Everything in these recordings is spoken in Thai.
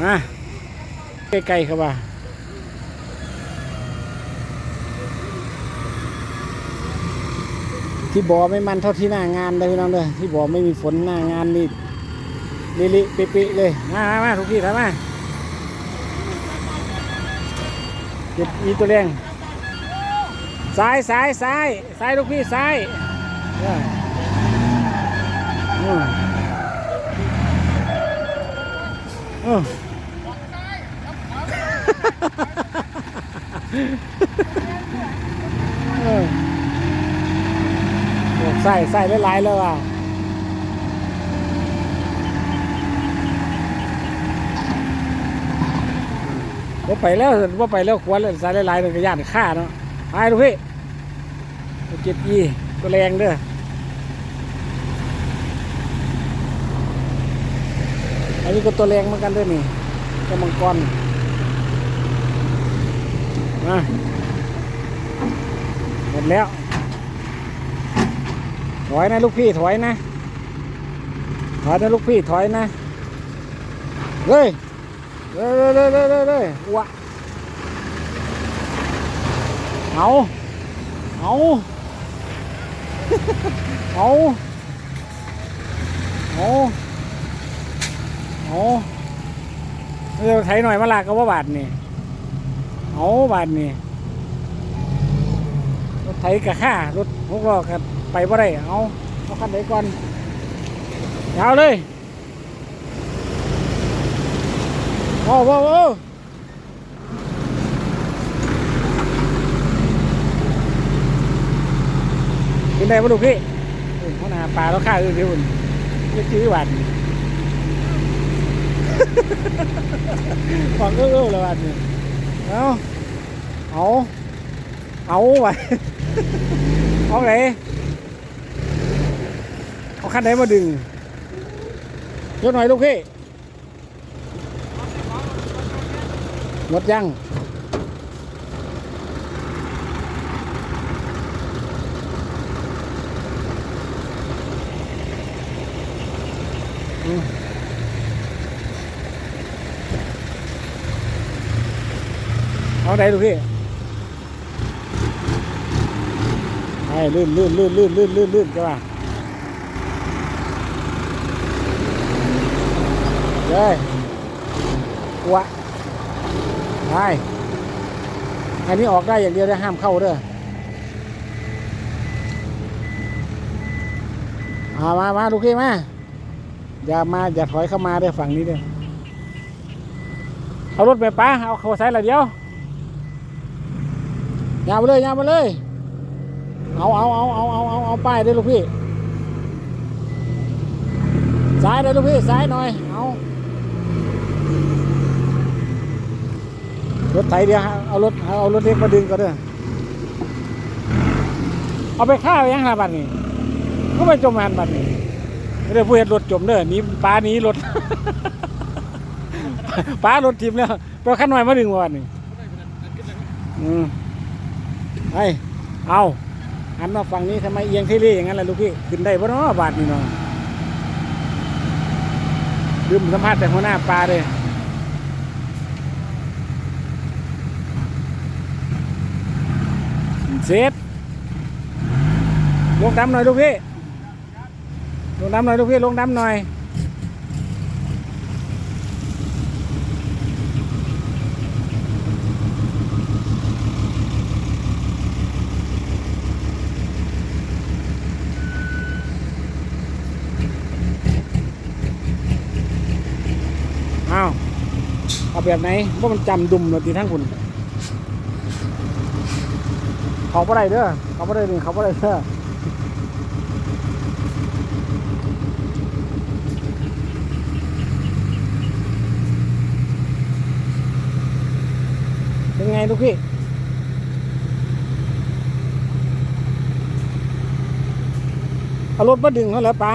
มาใกล้ๆครับว่าที่บ่อไม่มันเท่าที่หน้างานเลยพี่น้องเด้อที่บ่อไม่มีฝนหน้างานนี่ลิลิปิปิเลยมามามาทุกที่ทำมาเก็บมีตัวแรงซ้ายซ้ายซ้ายซ้ายลูกพี่ซ้ายเอออืมเออ เออโอ้ ใส่ใส่หลายๆแล้วอะว่าไปแล้วว่าไปแล้วควรเลยใส่หลายๆเลยก็ย่านฆ่าเนาะไปดูพี่เจ็ดอีก็แรงเด้ออันนี้ก็ตัวแรงเหมือนกันด้วยนี่กระมังกร หมดแล้ว ถอยนะลูกพี่ถอยนะ ถอยนะลูกพี่ถอยนะเฮ้ยเฮ้ยเฮ้ยเฮ้ยเฮ้ยเฮ้ยเฮ้ยวะเอาเอาเอาเอาเอาเดี๋ยวไถหน่อยมาลากก็ว่าบาทนี่ เอาบาทนี่รถไถกะค่ารถหกล้อกันไปบ่ได้เอาเอาคันไหนก่อนยาวเลยโอ้โหโอ้โหกินได้ปะลูกพี่โอ้ยเขาหนาปลาแล้วข้าอื่นเดี๋ยวอุ่นเรียกชื่อหวานฟังเออเออลยหวานนี่เอาเอาเอาไว้เอาไหนเอาขั้นไหนมาดึงเยอะหน่อยลูกพี่หมดยังอืม เอาไหนลูกพี่ไอ้ลื่นลื่นลื่นลื่นลื่นลื่นลื่นใช่ป่ะเลยวะไปอันนี้ออกได้อย่างเดียวได้ห้ามเข้าเด้อมามามาลูกพี่มา อย่ามา อย่าถอยเข้ามาเด้อฝั่งนี้เด้อเอารถไปป้าเอาเขาใส่ละเดียว ยาวไปเลยยาวไปเลย เอาเอาเอาเอาเอาเอาเอาป้ายด้ลูกพี่ซ้ายเลยลูกพี่ซ้ายหน่อย เอารถไถเดียวฮะเอารถเอารถเล็กมาดึงก็เด้เอาไปฆ่าไปยังหาบัตรนี่ก็ไปจมหันบัตรนี่ไม่ได้ผู้เห็นรถจมเด้อนีปลานี้รถปลารถทิมแล้วไปเอาขั้นหน่อยมาดึงมาบัตรนี่อืม ไอเอาหันมาฝั่งนี้ทำไมเอียงที่รี่อย่างนั้นล่ะลูกพี่ขึ้นได้ปะเนาะบาทนี่เนาะลืมสัมภาษณ์แต่หัวหน้าปลาเลยเสร็จลงดำหน่อยลูกพี่ลงดำหน่อยลูกพี่ลงดำหน่อย อ้าวเอา แบบไหนว่ามันจำดุมเลยทีทั้งคุณเขาบ่ได้เด้อเขาบ่ได้นี่เขาบ่ได้เด้อเป็นไงลูกพี่เอารถมาดึงเขาแล้วปลา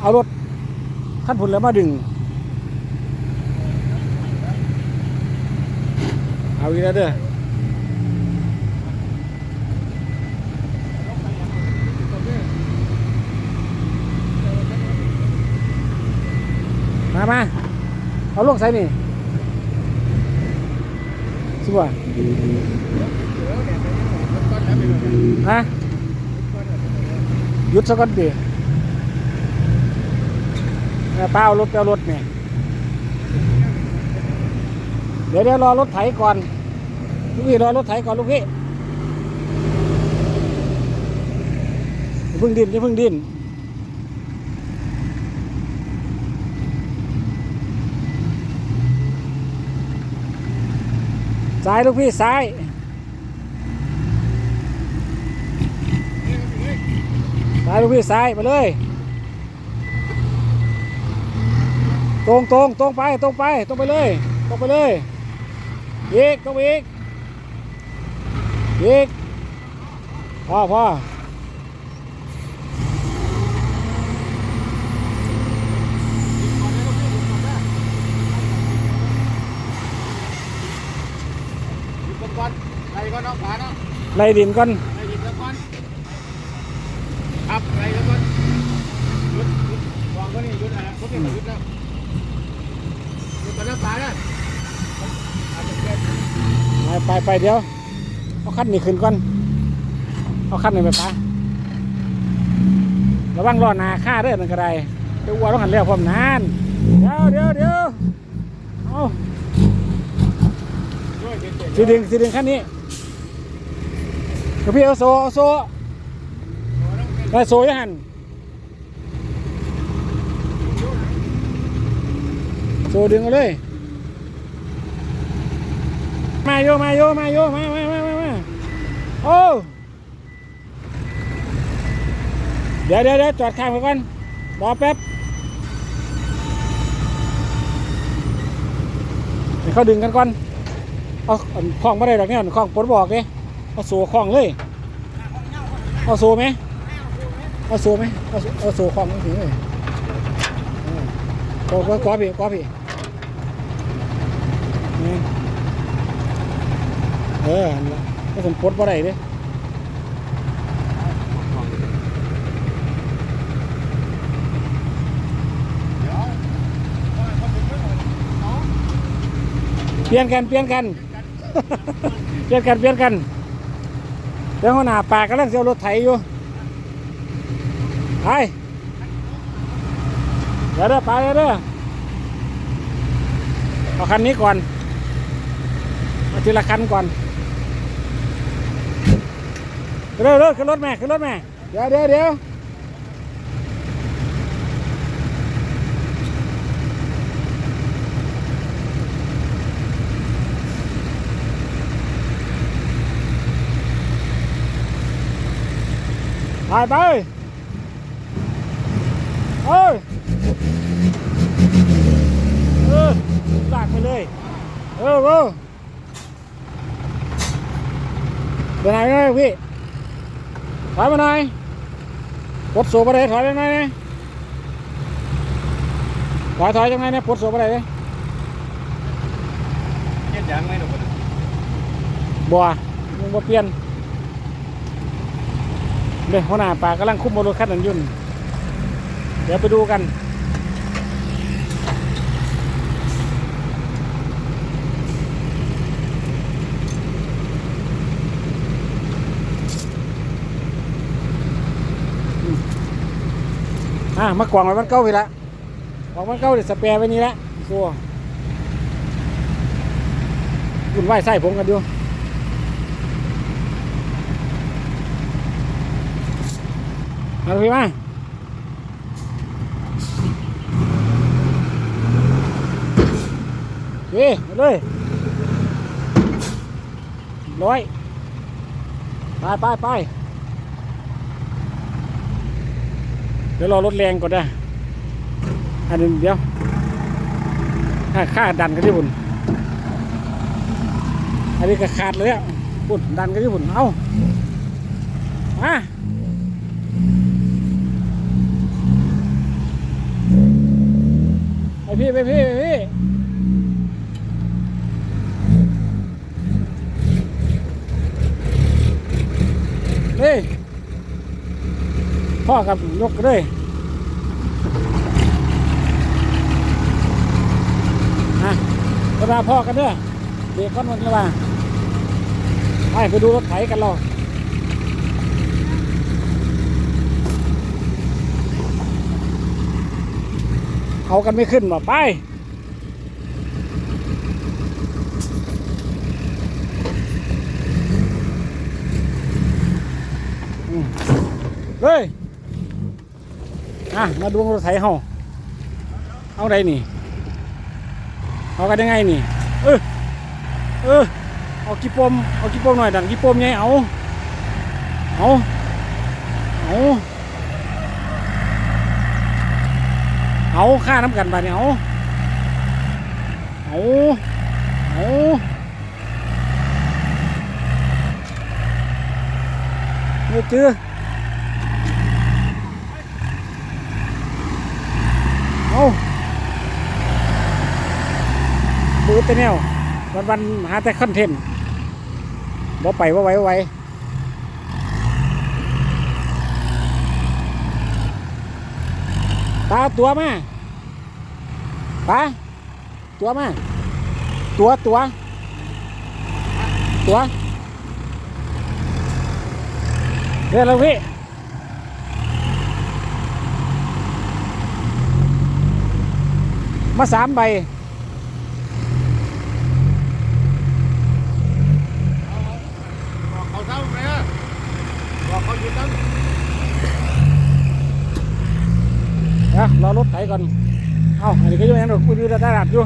เอารถขั้นผุนแล้วมาดึง เอาอีกแล้วเด้อมามาเอาลงใส่นี่สิบ่ฮะหยุดสักก่อนดิเออป้าเอารถไปเอารถเนี่ย เดี๋ยวเดี๋ยวรอรถไถก่อน ลูกพี่รอรถไถก่อนลูกพี่เพิ่งดินอย่าเพิ่งดินซ้ายลูกพี่ซ้ายซ้ายลูกพี่ซ้ายมาเลย ตรงตรงตรงไปตรงไปตรงไปเลย ตรงไปเลย อีกตรงไปอีกอีกพอพอก่อนใครก็น้องขาเนาะไล่ดินก่อนใครหยิบแล้วก่อนครับใครแล้วก่อนหยุดหยุดวางก็นี่หยุดนะพวกนี้หยุดแล้วหยุดก่อนน้ำปลานะอาจจะเกิด ไปเดี๋ยว เอาคันนี้ขึ้นก่อน เอาคันนี้ไปปะระวังล้อหนาค่าเด้อนั่นก็ได้เดี๋ยวอ้วนต้องหันเลี้ยวพร้อมนานเดี๋ยวเดี๋ยวเดี๋ยวเอาด้วยเด็ดเด็ดสีดึงสีดึงขั้นนี้กับพี่เอาโซเอาโซได้โซยังหันโซดึงเอาเลย มาโยมาโยมาโยมามามามามาโอ้เดี๋ยวเดี๋ยวเดี๋ยวจอดข้างไปก่อนรอแป๊บให้เขาดึงกันก่อนเอาอันคล้องม่ได้ดอกเนี่ยคล้องปลดบอกเด้เอาโซ่คล้องเลยเอาโซ่ไหมเอาโซ่ไหมเอาโซ่เอาโซ่คล้องถึงเลยเออก็ก็พี่ก็พี่นี่ เออนั่นล่ะก็สมปลดบ่ได้เด้เปลี่ยนกันเปลี่ยนกันเปลี่ยนกันเปลี่ยนกันเดี๋ยวหัวหน้าปากกำลังจะเอารถไถอยู่ไปเดี๋ยวเด้อไปเดี๋ยวเด้อเอาคันนี้ก่อนเอาทีละคันก่อน เร็วเร็วขึ้นรถแม่ขึ้นรถแม่เดี๋ยวเดี๋ยวเดี๋ยวไปไปเอ้ยเออลากไปเลยเออเออไปไหนไปไหนพี่ถ อยมาหน่อยปลดโซ่ไปเลยถอยไปหน่อยนะถอยถอยจังไงเนี่ยปลดโซ่ไปเลยเจ็ดอย่างไหมหนูบัวมึงบ่เปลี่ยนเดี๋ยวหัวหน้าป่ากำลังคุมรถคันนั้นอยุ่น เดี๋ยวไปดูกัน อะมากวางไว้มันเก้าไปละกวางมันเก้าเดี๋ยวสเปรย์ไว้นี่ละซัวคุณไหวไส้ผมกันดูมาพี่มาเฮ้มาเลยร้อยไปไปไป เดี๋ยวรอรถแรงก่อนนะอันนี้เดี๋ยวค่าค่าดันกันที่บุญอันนี้ก็ขาดเลยอะบุญดันกันที่บุญเอามาไปพี่ไปพี่ไปพี่เฮ้ พ่อกับยกเลยเวลาพ่อกันเด้อเด็กก้อนมันละว่าไปไปดูรถไถกันรอเอากันไม่ขึ้นมาไปเฮ้ย อะมาดูรถไถเฮาเอาได้นี่เอากันยังไงนี่ เออเออเอากี่ปมเอากี่ปมหน่อยดันกี่ปมไงเอาเอาเอาเอาค่าน้ำกันไปเนี่ยเอาเอาเอาเมื่อจื้อเอาดู แต่แนววันวันหาแต่คอนเทนต์บ่ไปบ่ไวบ่ไหวตาตัวมาตาตัวมาตัวตัว ตัวเดี๋ยวเราพี่มาสามใบ บอกเขาเท่าไหมอะบอกเขาหยุดตั้ง นะรอรถไถ ก่อนเอาอันนี้ก็ยังไงหรอกกูดูระดับอยู่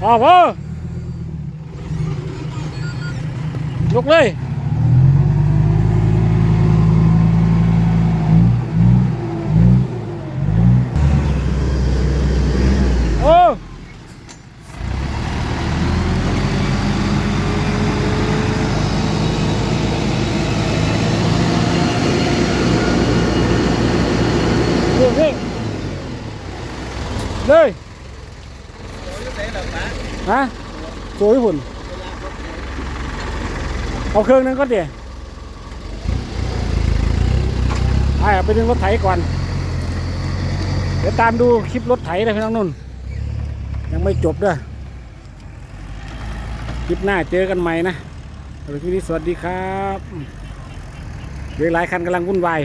พอพอยกเลย โอ้เรื่องนี้เลย ฮะสวยหุ่น เอาเครื่องนึงก็เดี๋ยวไปดึงรถไถก่อน เดี๋ยวตามดูคลิปรถไถนะพี่น้องนุ่น ยังไม่จบด้วย คลิปหน้าเจอกันใหม่นะสำหรับคลิปนี้สวัสดีครับเดี๋ยวหลายคันกำลังวุ่นวาย